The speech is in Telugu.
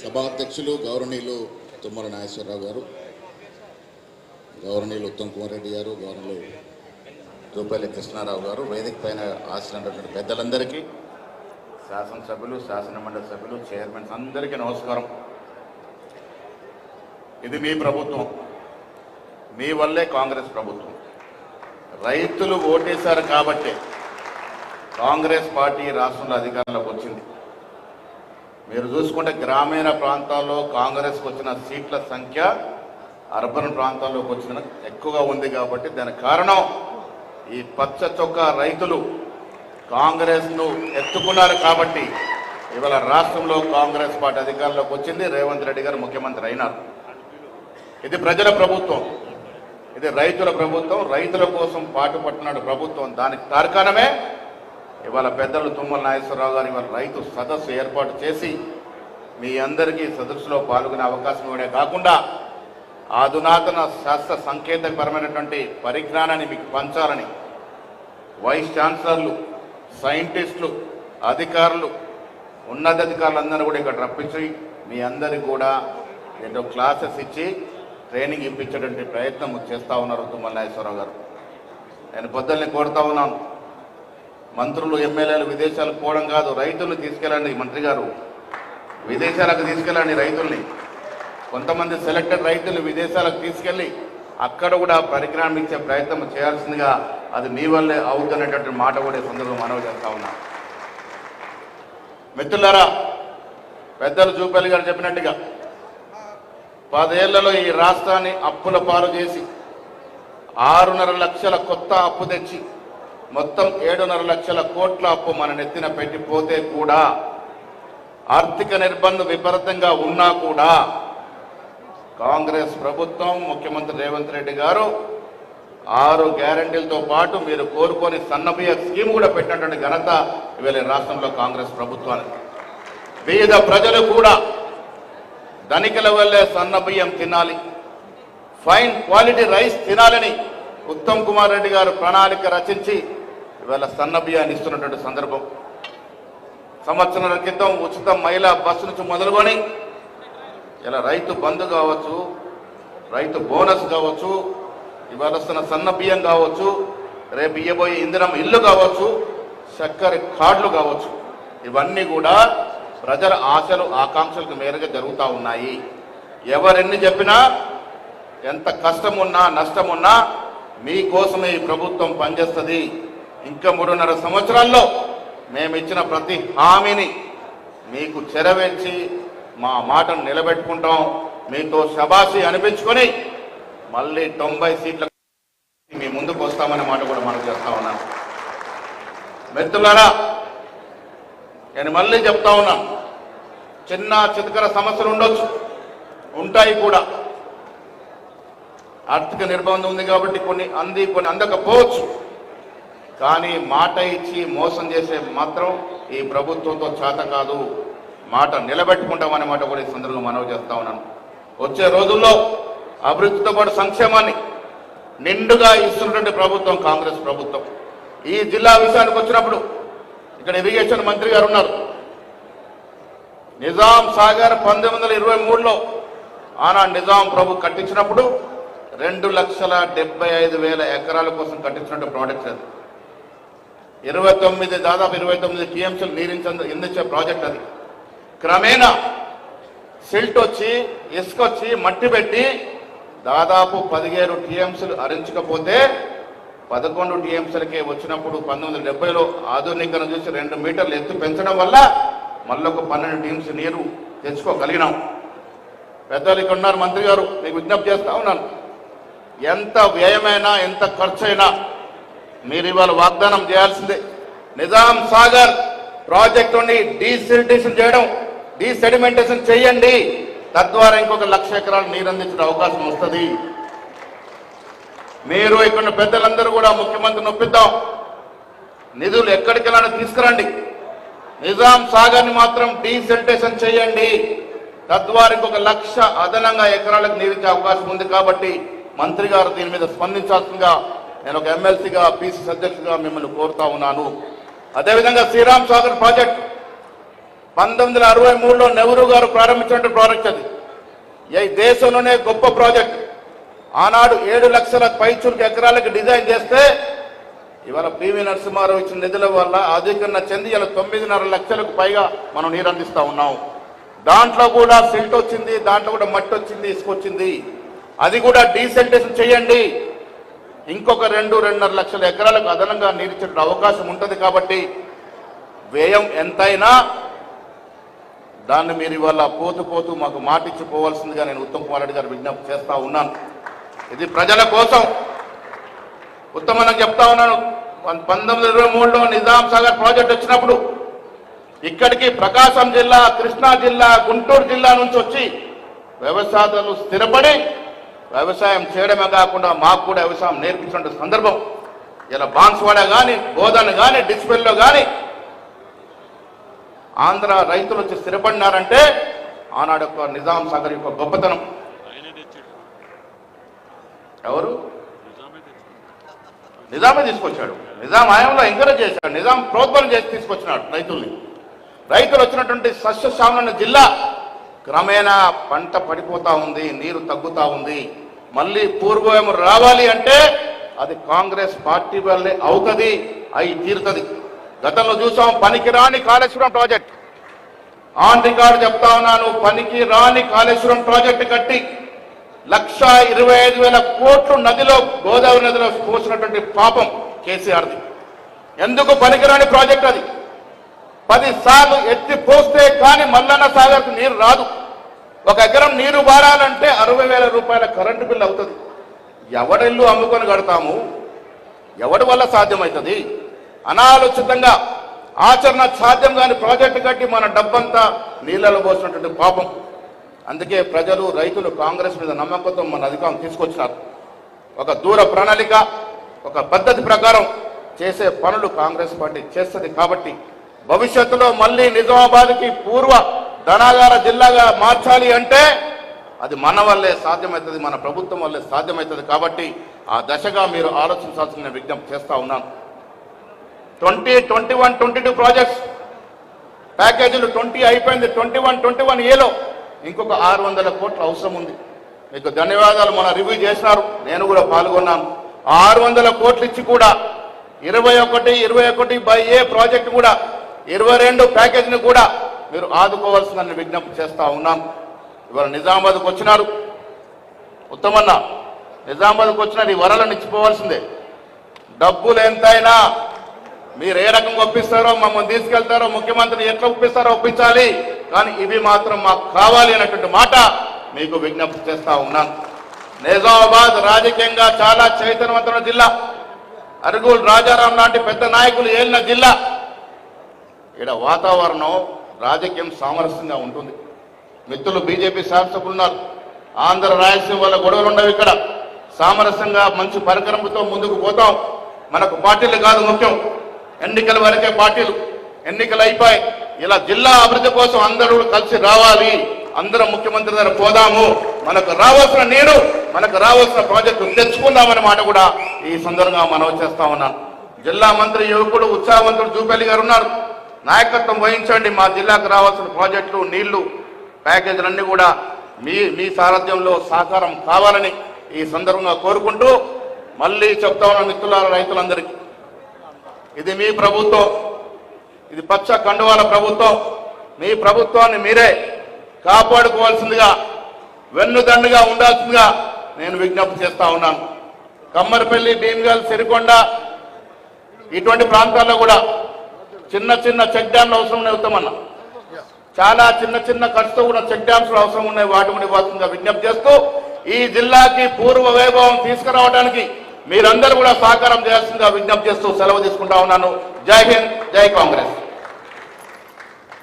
సభాధ్యక్షులు గౌరవనీయులు తుమ్మల నాగేశ్వరరావు గారు గౌరవనీయులు ఉత్తమ్ కుమార్ రెడ్డి గారు గౌరవనీయులు రూపల్లి కృష్ణారావు గారు వేదిక పైన ఆశ్రయినటువంటి పెద్దలందరికీ శాసనసభ్యులు శాసన మండలి సభ్యులు చైర్మన్స్ అందరికీ నమస్కారం. ఇది మీ ప్రభుత్వం. మీ వల్లే కాంగ్రెస్ ప్రభుత్వం. రైతులు ఓటేశారు కాబట్టే కాంగ్రెస్ పార్టీ రాష్ట్రంలో అధికారంలోకి వచ్చింది. మీరు చూసుకుంటే గ్రామీణ ప్రాంతాల్లో కాంగ్రెస్కి వచ్చిన సీట్ల సంఖ్య అర్బన్ ప్రాంతాల్లోకి వచ్చిన ఎక్కువగా ఉంది కాబట్టి దానికి కారణం ఈ పచ్చ చొక్కా రైతులు కాంగ్రెస్ను ఎత్తుకున్నారు కాబట్టి ఇవాళ రాష్ట్రంలో కాంగ్రెస్ పార్టీ అధికారంలోకి వచ్చింది. రేవంత్ రెడ్డి గారు ముఖ్యమంత్రి అయినారు. ఇది ప్రజల ప్రభుత్వం. ఇది రైతుల ప్రభుత్వం. రైతుల కోసం పాటుపడుతున్నాడు ప్రభుత్వం. దానికి తార్కాణమే ఇవాళ పెద్దలు తుమ్మల నాగేశ్వరరావు గారు ఇవాళ రైతు సదస్సు ఏర్పాటు చేసి మీ అందరికీ సదస్సులో పాల్గొనే అవకాశం ఇవ్వడే కాకుండా అధునాతన శాస్త్ర సంకేతపరమైనటువంటి పరిజ్ఞానాన్ని మీకు పంచాలని వైస్ ఛాన్సలర్లు సైంటిస్టులు అధికారులు ఉన్నతాధికారులందరూ కూడా ఇక్కడ రప్పించి మీ అందరికి కూడా ఏదో క్లాసెస్ ఇచ్చి ట్రైనింగ్ ఇప్పించేటువంటి ప్రయత్నం చేస్తూ ఉన్నారు తుమ్మల నాగేశ్వరరావు గారు. నేను పొద్దుల్ని కోరుతా ఉన్నాను. మంత్రులు ఎమ్మెల్యేలు విదేశాలకు పోవడం కాదు రైతులను తీసుకెళ్ళండి మంత్రి గారు. విదేశాలకు తీసుకెళ్ళండి రైతుల్ని. కొంతమంది సెలెక్టెడ్ రైతులు విదేశాలకు తీసుకెళ్ళి అక్కడ కూడా పరిజ్ఞానం ఇచ్చే ప్రయత్నం చేయాల్సిందిగా అది మీ వల్లే అవుతున్నటువంటి మాట కూడా ఈ సందర్భంగా మనవి చేస్తా ఉన్నా. మిత్రులారా పెద్దలు జూపల్లి గారు చెప్పినట్టుగా పదేళ్ళలో ఈ రాష్ట్రాన్ని అప్పుల పాలు చేసి ఆరున్నర లక్షల కొత్త అప్పు తెచ్చి మొత్తం ఏడున్నర లక్షల కోట్ల అప్పు మన నెత్తిన పెట్టిపోతే కూడా ఆర్థిక నిర్బంధం విపరీతంగా ఉన్నా కూడా కాంగ్రెస్ ప్రభుత్వం ముఖ్యమంత్రి రేవంత్ రెడ్డి గారు ఆరు గ్యారంటీలతో పాటు మీరు కోరుకొని సన్నబియ్య స్కీమ్ కూడా పెట్టినటువంటి ఘనత ఇవాళ రాష్ట్రంలో కాంగ్రెస్ ప్రభుత్వానికి. వివిధ ప్రజలు కూడా ధనికల వల్లే సన్నబియ్యం తినాలి ఫైన్ క్వాలిటీ రైస్ తినాలని ఉత్తమ్ కుమార్ రెడ్డి గారు ప్రణాళిక రచించి ఇవాళ సన్న బియ్యాన్ని ఇస్తున్నటువంటి సందర్భం. సంవత్సరాల క్రితం ఉచిత మహిళా బస్సు నుంచి మొదలుకొని ఇలా రైతు బంధు కావచ్చు రైతు బోనస్ కావచ్చు ఇవాళ వస్తున్న సన్న బియ్యం కావచ్చు రేపు ఇయ్యబోయే ఇంధనం ఇల్లు కావచ్చు చక్కెర కార్డులు కావచ్చు ఇవన్నీ కూడా ప్రజల ఆశలు ఆకాంక్షలకు మేరకు జరుగుతూ ఉన్నాయి. ఎవరెన్ని చెప్పినా ఎంత కష్టం ఉన్నా మీకోసమే ఈ ప్రభుత్వం పనిచేస్తుంది. ఇంకా మూడున్నర సంవత్సరాల్లో మేము ఇచ్చిన ప్రతి హామీని మీకు చెరవేర్చి మా మాటను నిలబెట్టుకుంటాం. మీతో శబాసి అనిపించుకొని మళ్ళీ తొంభై సీట్ల మీ ముందుకు వస్తామనే మాట కూడా మనం చేస్తా ఉన్నాం మిత్రులారా నేను మళ్ళీ చెప్తా ఉన్నాను చిన్న చితకర సమస్యలు ఉండొచ్చు ఉంటాయి కూడా. ఆర్థిక నిర్బంధం ఉంది కాబట్టి కొన్ని అంది కొన్ని అందకపోవచ్చు. కానీ మాట ఇచ్చి మోసం చేసే మాత్రం ఈ ప్రభుత్వంతో చేత కాదు. మాట నిలబెట్టుకుంటామనే మాట కూడా ఈ సందర్భంగా మనవి చేస్తా ఉన్నాను. వచ్చే రోజుల్లో అభివృద్ధితో పాటు సంక్షేమాన్ని నిండుగా ఇస్తున్నటువంటి ప్రభుత్వం కాంగ్రెస్ ప్రభుత్వం. ఈ జిల్లా విషయానికి వచ్చినప్పుడు ఇక్కడ ఇరిగేషన్ మంత్రి గారు ఉన్నారు. నిజాం సాగర్ పంతొమ్మిది వందల ఇరవై మూడులో ఆనా నిజాం ప్రభు కట్టించినప్పుడు రెండు లక్షల డెబ్బై ఐదు వేల ఎకరాల కోసం కట్టించినట్టు ప్రాజెక్ట్ అది. ఇరవై తొమ్మిది దాదాపు ఇరవై తొమ్మిది టీఎంసీలు నీరించే ఎందుచే ప్రాజెక్ట్ అది. క్రమేణా సిల్ట్ వచ్చి ఇసుక వచ్చి మట్టి పెట్టి దాదాపు పదిహేను టీఎంసీలు అరించకపోతే పదకొండు టీఎంసీలకే వచ్చినప్పుడు పంతొమ్మిది వందల డెబ్బైలో ఆధునీకరణ చూసి రెండు మీటర్లు ఎత్తు పెంచడం వల్ల మళ్ళొక ఒక పన్నెండు టీమ్స్ నీరు తెచ్చుకోగలిగినాం. పెద్దలు ఇక్కడ ఉన్నారు మంత్రి గారు మీకు విజ్ఞప్తి చేస్తా ఉన్నాను. ఎంత వ్యయమైనా ఎంత ఖర్చు అయినా మీరు ఇవాళ వాగ్దానం చేయాల్సిందే. నిజాం సాగర్ ప్రాజెక్టుని డీసిల్టేషన్ చేయడం డీసెడిమెంటేషన్ చేయండి. తద్వారా ఇంకొక లక్ష ఎకరాలు నీరు అందించిన అవకాశం వస్తుంది. మీరు ఇక్కడ పెద్దలందరూ కూడా ముఖ్యమంత్రిని ఒప్పిద్దాం. నిధులు ఎక్కడికి వెళ్ళాలో తీసుకురండి. నిజాం సాగర్ని మాత్రం డీసెల్టేషన్ చేయండి. తద్వారా ఇంకొక లక్ష అదనంగా ఎకరాలకు నీరించే అవకాశం ఉంది కాబట్టి మంత్రి గారు దీని మీద స్పందించాల్సిందిగా నేను ఒక ఎమ్మెల్సీగా పీసీసీ అధ్యక్షుడిగా మిమ్మల్ని కోరుతా ఉన్నాను. అదేవిధంగా శ్రీరామ్ సాగర్ ప్రాజెక్ట్ పంతొమ్మిది వందల అరవై మూడులో నెహ్రూ గారు ప్రారంభించిన ప్రాజెక్ట్ అది. ఈ దేశంలోనే గొప్ప ప్రాజెక్ట్. ఆనాడు ఏడు లక్షల పైచులకు ఎకరాలకు డిజైన్ చేస్తే ఇవాళ పివి నరసింహారావు ఇచ్చిన నిధుల వల్ల అధికరణ చెంది ఇలా తొమ్మిదిన్నర లక్షలకు పైగా మనం నీరు అందిస్తూ ఉన్నాం. దాంట్లో కూడా సిల్ట్ వచ్చింది దాంట్లో కూడా మట్టి వచ్చింది ఇసుకొచ్చింది అది కూడా డీసెంటేషన్ చేయండి. ఇంకొక రెండు రెండున్నర లక్షల ఎకరాలకు అదనంగా నీరు అవకాశం ఉంటుంది కాబట్టి వ్యయం ఎంతైనా దాన్ని మీరు ఇవాళ పోతూ పోతూ మాకు మాటిచ్చిపోవాల్సిందిగా నేను ఉత్తమ్ కుమార్ రెడ్డి గారు విజ్ఞప్తి చేస్తా ఉన్నాను. ఇది ప్రజల కోసం. ఉత్తమనకు చెప్తా ఉన్నాను పంతొమ్మిది ఇరవై మూడులో నిజాం సాగర్ ప్రాజెక్ట్ వచ్చినప్పుడు ఇక్కడికి ప్రకాశం జిల్లా కృష్ణా జిల్లా గుంటూరు జిల్లా నుంచి వచ్చి వ్యవసాయాలు స్థిరపడి వ్యవసాయం చేయడమే కాకుండా మాకు కూడా వ్యవసాయం నేర్పించిన సందర్భం. ఇలా బాన్స్వాడ కానీ బోధన కానీ డిస్పెల్లో కానీ ఆంధ్ర రైతులు వచ్చి స్థిరపడినారంటే ఆనాడు యొక్క నిజాం సాగర్ యొక్క గొప్పతనం. ఎవరు? నిజామే తీసుకొచ్చాడు. నిజాం ఆయంలో ఎంకరేజ్ చేశాడు. నిజాం ప్రోత్సాహం చేసి తీసుకొచ్చినాడు రైతుల్ని. రైతులు వచ్చినటువంటి సస్యశ్యామల జిల్లా క్రమేణా పంట పడిపోతా ఉంది నీరు తగ్గుతా ఉంది. మళ్ళీ పూర్వం రావాలి అంటే అది కాంగ్రెస్ పార్టీ వల్లే అవుతుంది అయి తీరుతుంది. గతంలో చూసాం పనికిరాని కాళేశ్వరం ప్రాజెక్ట్. ఆన్ రికార్డు చెప్తా ఉన్నాను పనికి రాని కాళేశ్వరం ప్రాజెక్టు కట్టి లక్ష ఇరవై ఐదు వేల కోట్లు నదిలో గోదావరి నదిలో పోసినటువంటి పాపం కేసీఆర్ది. ఎందుకు పనికిరాని ప్రాజెక్ట్ అది? పది సార్లు ఎత్తి పోస్తే కానీ మల్లన్న సాగర్కు నీరు రాదు. ఒక ఎకరం నీరు బారాలంటే అరవై వేల రూపాయల కరెంటు బిల్లు అవుతుంది. ఎవడిల్లు అమ్ముకొని కడతాము? ఎవడి వల్ల సాధ్యమవుతుంది అనాలోచితంగా ఆచరణ సాధ్యం కాని ప్రాజెక్టు కట్టి మన డబ్బంతా నీళ్ళలో పోసినటువంటి పాపం. అందుకే ప్రజలు రైతులు కాంగ్రెస్ మీద నమ్మకంతో మన అధికారం తీసుకొచ్చినారు. ఒక దూర ప్రణాళిక ఒక పద్ధతి ప్రకారం చేసే పనులు కాంగ్రెస్ పార్టీ చేస్తుంది కాబట్టి భవిష్యత్తులో మళ్ళీ నిజామాబాద్కి పూర్వ ధనాగార జిల్లాగా మార్చాలి అంటే అది మన వల్లే సాధ్యమవుతుంది మన ప్రభుత్వం వల్లే సాధ్యమవుతుంది కాబట్టి ఆ దశగా మీరు ఆలోచించాల్సిన నేను విజ్ఞప్తి చేస్తా ఉన్నాను. Twenty twenty one twenty two projects. ప్యాకేజీలు ట్వంటీ అయిపోయింది. ట్వంటీ వన్ ట్వంటీ వన్ ఏలో ఇంకొక ఆరు వందల కోట్ల అవసరం ఉంది. మీకు ధన్యవాదాలు మన రివ్యూ చేసినారు. నేను కూడా పాల్గొన్నాను. ఆరు వందల కోట్లు ఇచ్చి కూడా ఇరవై ఒకటి ఇరవై ఒకటి బై ఏ ప్రాజెక్ట్ కూడా ఇరవై రెండు ప్యాకేజీని కూడా మీరు ఆదుకోవాల్సిందని విజ్ఞప్తి చేస్తా ఉన్నాం. ఇవాళ నిజామాబాద్కు వచ్చినారు. ఉత్తమన్న నిజామాబాద్కు వచ్చినారు. ఈ వరలను ఇచ్చిపోవాల్సిందే. డబ్బులు ఎంతైనా మీరు ఏ రకంగా ఒప్పిస్తారో మమ్మల్ని తీసుకెళ్తారో ముఖ్యమంత్రిని ఎట్లా ఒప్పిస్తారో ఒప్పించాలి. కానీ ఇవి మాత్రం మాకు కావాలి అనేటువంటి మాట మీకు విజ్ఞప్తి చేస్తా ఉన్నాను నిజామాబాద్ రాజకీయంగా చాలా చైతన్యవంతమైన జిల్లా. అరుగుల్ రాజారాం లాంటి పెద్ద నాయకులు ఏలిన జిల్లా. ఇక్కడ వాతావరణం రాజకీయం సామరస్యంగా ఉంటుంది. మిత్రులు బీజేపీ శాసకులు ఉన్నారు ఆంధ్ర రాయలసీమ వల్ల గొడవలు ఉండవు ఇక్కడ. సామరస్యంగా మంచి పరికరంతో ముందుకు పోతాం. మనకు పార్టీలు కాదు ముఖ్యం. ఎన్నికల వరకే పార్టీలు. ఎన్నికలు అయిపోయి ఇలా జిల్లా అభివృద్ధి కోసం అందరూ కలిసి రావాలి. అందరం ముఖ్యమంత్రి దగ్గర పోదాము. మనకు రావాల్సిన నీరు మనకు రావాల్సిన ప్రాజెక్టు తెచ్చుకుందామనే మాట కూడా ఈ సందర్భంగా మనవి చేస్తా ఉన్నాను జిల్లా మంత్రి యువకుడు ఉత్సాహవంతుడు జూపల్లి గారు ఉన్నారు. నాయకత్వం వహించండి. మా జిల్లాకు రావాల్సిన ప్రాజెక్టులు నీళ్ళు ప్యాకేజీలన్నీ కూడా మీ మీ సారథ్యంలో సహకారం కావాలని ఈ సందర్భంగా కోరుకుంటూ మళ్ళీ చెప్తా ఉన్న మిత్రుల రైతులందరికీ. ఇది మీ ప్రభుత్వం. ఇది పచ్చ కండువాల ప్రభుత్వం. మీ ప్రభుత్వాన్ని మీరే కాపాడుకోవాల్సిందిగా వెన్నుదండుగా ఉండాల్సిందిగా నేను విజ్ఞప్తి చేస్తా ఉన్నాను. కమ్మరిపల్లి భీమగల్ సిరికొండ ఇటువంటి ప్రాంతాల్లో కూడా చిన్న చిన్న చెక్ డ్యామ్లు అవసరం ఉన్నాయి ఉత్తమన్న చాలా చిన్న చిన్న ఖర్చుతో కూడా చెక్ డ్యామ్స్ అవసరం ఉన్నాయి వాటి కూడా ఇవ్వాల్సిందిగా విజ్ఞప్తి చేస్తూ ఈ జిల్లాకి పూర్వ వైభవం తీసుకురావడానికి మీరందరూ కూడా సహకారం చేయాల్సిందిగా విజ్ఞప్తి చేస్తూ సెలవు తీసుకుంటా ఉన్నాను. జై హింద్ జై కాంగ్రెస్.